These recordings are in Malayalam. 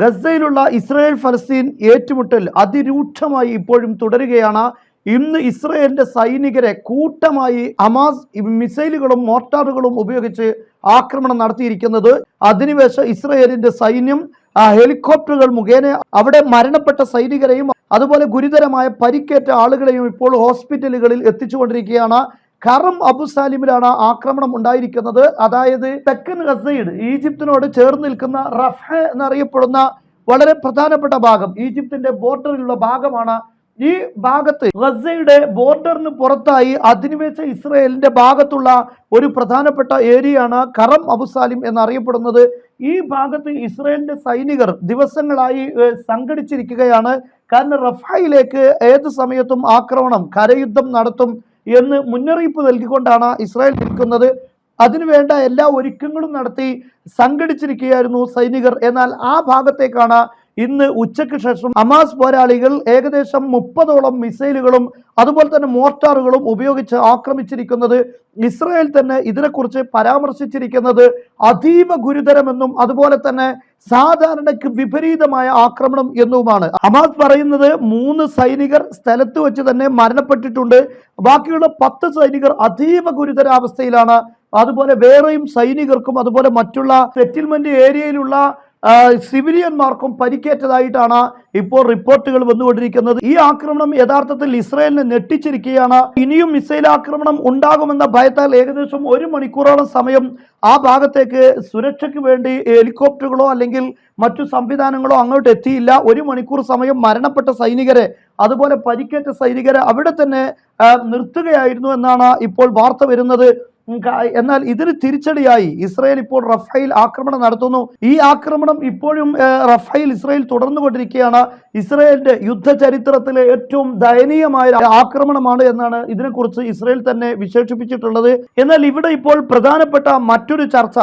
ഗസയിലുള്ള ഇസ്രായേൽ ഫലസ്തീൻ ഏറ്റുമുട്ടൽ അതിരൂക്ഷമായി ഇപ്പോഴും തുടരുകയാണ്. ഇന്ന് ഇസ്രായേലിന്റെ സൈനികരെ കൂട്ടമായി ഹമാസ് മിസൈലുകളും മോർട്ടാറുകളും ഉപയോഗിച്ച് ആക്രമണം നടത്തിയിരിക്കുന്നത്. അധിനിവേശ ഇസ്രായേലിന്റെ സൈന്യം ഹെലികോപ്റ്ററുകൾ മുഖേന അവിടെ മരണപ്പെട്ട സൈനികരെയും അതുപോലെ ഗുരുതരമായ പരിക്കേറ്റ ആളുകളെയും ഇപ്പോൾ ഹോസ്പിറ്റലുകളിൽ എത്തിച്ചുകൊണ്ടിരിക്കുകയാണ്. കറം അബുസാലിമിലാണ് ആക്രമണം ഉണ്ടായിരിക്കുന്നത്. അതായത് തെക്കൻ ഗസയിൽ ഈജിപ്തിനോട് ചേർന്ന് നിൽക്കുന്ന റഫ എന്നറിയപ്പെടുന്ന വളരെ പ്രധാനപ്പെട്ട ഭാഗം ഈജിപ്തിന്റെ ബോർഡറിലുള്ള ഭാഗമാണ്. ഈ ഭാഗത്ത് ഗസയുടെ ബോർഡറിന് പുറത്തായി അധിനിവേശ ഇസ്രയേലിന്റെ ഭാഗത്തുള്ള ഒരു പ്രധാനപ്പെട്ട ഏരിയയാണ് കറം അബുസാലിം എന്നറിയപ്പെടുന്നത്. ഈ ഭാഗത്ത് ഇസ്രയേലിന്റെ സൈനികർ ദിവസങ്ങളായി സംഘടിച്ചിരിക്കുകയാണ്. കാരണം റഫായിലേക്ക് ഏത് സമയത്തും ആക്രമണം കരയുദ്ധം നടത്തും എന്ന് മുന്നറിയിപ്പ് നൽകിക്കൊണ്ടാണ് ഇസ്രായേൽ നിൽക്കുന്നത്. അതിനുവേണ്ട എല്ലാ ഒരുക്കങ്ങളും നടത്തി സംഘടിച്ചിരിക്കുകയായിരുന്നു സൈനികർ. എന്നാൽ ആ ഭാഗത്തേക്കാണ് ഇന്ന് ഉച്ചയ്ക്ക് ശേഷം അമാസ് പോരാളികൾ ഏകദേശം മുപ്പതോളം മിസൈലുകളും അതുപോലെ തന്നെ മോർട്ടാറുകളും ഉപയോഗിച്ച് ആക്രമിച്ചിരിക്കുന്നത് ഇസ്രായേൽ തന്നെ ഇതിനെക്കുറിച്ച് പരാമർശിച്ചിരിക്കുന്നത് അതീവ ഗുരുതരമെന്നും അതുപോലെ തന്നെ സാധാരണക്ക് വിപരീതമായ ആക്രമണം എന്നുമാണ്. ഹമാസ് പറയുന്നത് മൂന്ന് സൈനികർ സ്ഥലത്ത് വെച്ച് തന്നെ മരണപ്പെട്ടിട്ടുണ്ട്. ബാക്കിയുള്ള പത്ത് സൈനികർ അതീവ ഗുരുതരാവസ്ഥയിലാണ്. അതുപോലെ വേറെയും സൈനികർക്കും അതുപോലെ മറ്റുള്ള സെറ്റിൽമെന്റ് ഏരിയയിലുള്ള സിവിലിയന്മാർക്കും പരിക്കേറ്റതായിട്ടാണ് ഇപ്പോൾ റിപ്പോർട്ടുകൾ വന്നുകൊണ്ടിരിക്കുന്നത്. ഈ ആക്രമണം യഥാർത്ഥത്തിൽ ഇസ്രായേലിനെ ഞെട്ടിച്ചിരിക്കുകയാണ്. ഇനിയും മിസൈൽ ആക്രമണം ഉണ്ടാകുമെന്ന ഭയത്താൽ ഏകദേശം ഒരു മണിക്കൂറോളം സമയം ആ ഭാഗത്തേക്ക് സുരക്ഷയ്ക്ക് വേണ്ടി ഹെലികോപ്റ്ററുകളോ അല്ലെങ്കിൽ മറ്റു സംവിധാനങ്ങളോ അങ്ങോട്ട് എത്തിയില്ല. ഒരു മണിക്കൂർ സമയം മരണപ്പെട്ട സൈനികരെ അതുപോലെ പരിക്കേറ്റ സൈനികരെ അവിടെ തന്നെ നിർത്തുകയായിരുന്നു എന്നാണ് ഇപ്പോൾ വാർത്ത വരുന്നത്. എന്നാൽ ഇതിന് തിരിച്ചടിയായി. ഇസ്രായേൽ ഇപ്പോൾ റഫൈൽ ആക്രമണം നടത്തുന്നു. ഈ ആക്രമണം ഇപ്പോഴും റഫൈൽ ഇസ്രയേൽ തുടർന്നുകൊണ്ടിരിക്കുകയാണ്. ഇസ്രായേലിന്റെ യുദ്ധ ചരിത്രത്തിലെ ഏറ്റവും ദയനീയമായ ആക്രമണമാണ് എന്നാണ് ഇതിനെക്കുറിച്ച് ഇസ്രായേൽ തന്നെ വിശേഷിപ്പിച്ചിട്ടുള്ളത്. എന്നാൽ ഇവിടെ ഇപ്പോൾ പ്രധാനപ്പെട്ട മറ്റൊരു ചർച്ച.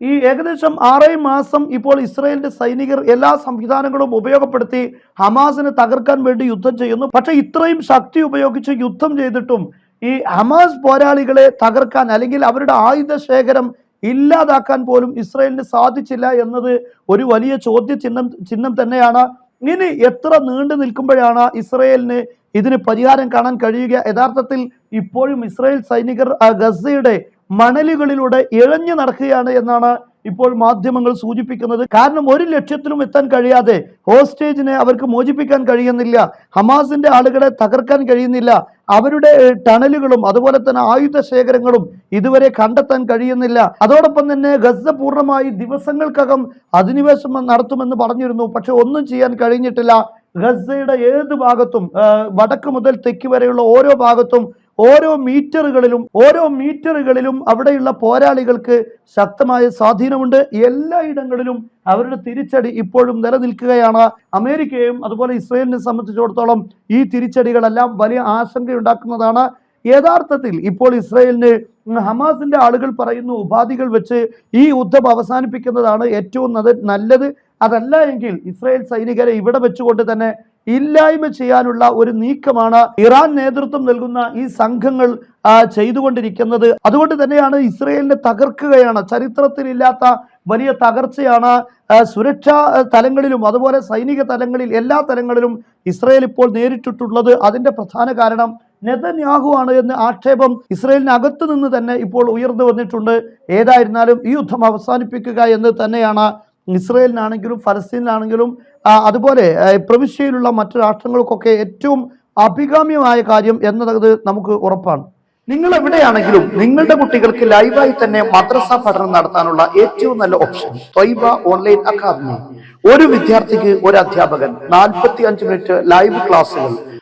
ഈ ഏകദേശം ആറേ മാസം ഇപ്പോൾ ഇസ്രായേലിന്റെ സൈനികർ എല്ലാ സംവിധാനങ്ങളും ഉപയോഗപ്പെടുത്തി ഹമാസിനെ തകർക്കാൻ വേണ്ടി യുദ്ധം ചെയ്യുന്നു. പക്ഷേ ഇത്രയും ശക്തി ഉപയോഗിച്ച് യുദ്ധം ചെയ്തിട്ടും ഈ ഹമാസ് പോരാളികളെ തകർക്കാൻ അല്ലെങ്കിൽ അവരുടെ ആയുധ ശേഖരം ഇല്ലാതാക്കാൻ പോലും ഇസ്രയേലിന് സാധിച്ചില്ല എന്നത് ഒരു വലിയ ചോദ്യ ചിഹ്നം ചിഹ്നം തന്നെയാണ്. ഇനി എത്ര നീണ്ടു നിൽക്കുമ്പോഴാണ് ഇസ്രയേലിന് ഇതിന് പരിഹാരം കാണാൻ കഴിയുക? യഥാർത്ഥത്തിൽ ഇപ്പോഴും ഇസ്രായേൽ സൈനികർ ഗസയുടെ മണലുകളിലൂടെ ഇഴഞ്ഞു നടക്കുകയാണ് എന്നാണ് ഇപ്പോൾ മാധ്യമങ്ങൾ സൂചിപ്പിക്കുന്നത്. കാരണം ഒരു ലക്ഷ്യത്തിലും എത്താൻ കഴിയാതെ ഹോസ്റ്റേജിനെ അവർക്ക് മോചിപ്പിക്കാൻ കഴിയുന്നില്ല. ഹമാസിന്റെ ആളുകളെ തകർക്കാൻ കഴിയുന്നില്ല. അവരുടെ ടണലുകളും അതുപോലെ തന്നെ ആയുധ ശേഖരങ്ങളും ഇതുവരെ കണ്ടെത്താൻ കഴിയുന്നില്ല. അതോടൊപ്പം തന്നെ ഗസ പൂർണമായി ദിവസങ്ങൾക്കകം അധിനിവേശം നടത്തുമെന്ന് പറഞ്ഞിരുന്നു. പക്ഷെ ഒന്നും ചെയ്യാൻ കഴിഞ്ഞിട്ടില്ല. ഗസയുടെ ഏത് ഭാഗത്തും വടക്ക് മുതൽ തെക്ക് വരെയുള്ള ഓരോ ഭാഗത്തും ഓരോ മീറ്ററുകളിലും ഓരോ മീറ്ററുകളിലും അവിടെയുള്ള പോരാളികൾക്ക് ശക്തമായ സ്വാധീനമുണ്ട്. എല്ലായിടങ്ങളിലും അവരുടെ തിരിച്ചടി ഇപ്പോഴും നിലനിൽക്കുകയാണ്. അമേരിക്കയും അതുപോലെ ഇസ്രയേലിനെ സംബന്ധിച്ചിടത്തോളം ഈ തിരിച്ചടികളെല്ലാം വലിയ ആശങ്കയുണ്ടാക്കുന്നതാണ്. യഥാർത്ഥത്തിൽ ഇപ്പോൾ ഇസ്രയേലിന് ഹമാസിന്റെ ആളുകൾ പറയുന്ന ഉപാധികൾ വെച്ച് ഈ യുദ്ധം അവസാനിപ്പിക്കുന്നതാണ് ഏറ്റവും നല്ലത്. അതല്ല എങ്കിൽ ഇസ്രയേൽ സൈനികരെ ഇവിടെ വെച്ചുകൊണ്ട് തന്നെ ഇല്ലായ്മ ചെയ്യാനുള്ള ഒരു നീക്കമാണ് ഇറാൻ നേതൃത്വം നൽകുന്ന ഈ സംഘങ്ങൾ ചെയ്തുകൊണ്ടിരിക്കുന്നത്. അതുകൊണ്ട് തന്നെയാണ് ഇസ്രയേലിനെ തകർക്കുകയാണ്. ചരിത്രത്തിലില്ലാത്ത വലിയ തകർച്ചയാണ് സുരക്ഷാ തലങ്ങളിലും അതുപോലെ സൈനിക തലങ്ങളിൽ എല്ലാ തലങ്ങളിലും ഇസ്രയേൽ ഇപ്പോൾ നേരിട്ടിട്ടുള്ളത്. അതിന്റെ പ്രധാന കാരണം നെതന്യാഹു ആണ് എന്ന ആക്ഷേപം ഇസ്രയേലിനകത്ത് നിന്ന് തന്നെ ഇപ്പോൾ ഉയർന്നു വന്നിട്ടുണ്ട്. ഏതായിരുന്നാലും ഈ യുദ്ധം അവസാനിപ്പിക്കുക എന്ന് തന്നെയാണ് ഇസ്രയേലിനാണെങ്കിലും ഫലസ്തീനിലാണെങ്കിലും അതുപോലെ പ്രവിശ്യയിലുള്ള മറ്റു രാഷ്ട്രങ്ങൾക്കൊക്കെ ഏറ്റവും അഭികാമ്യമായ കാര്യം എന്നത് നമുക്ക് ഉറപ്പാണ്. നിങ്ങൾ എവിടെയാണെങ്കിലും നിങ്ങളുടെ കുട്ടികൾക്ക് ലൈവായി തന്നെ മദ്രസ പഠനം നടത്താനുള്ള ഏറ്റവും നല്ല ഓപ്ഷൻ ത്വൈബ ഓൺലൈൻ അക്കാദമി. ഒരു വിദ്യാർത്ഥിക്ക് ഒരു അധ്യാപകൻ നാൽപ്പത്തി അഞ്ച് മിനിറ്റ് ലൈവ് ക്ലാസ്സുകൾ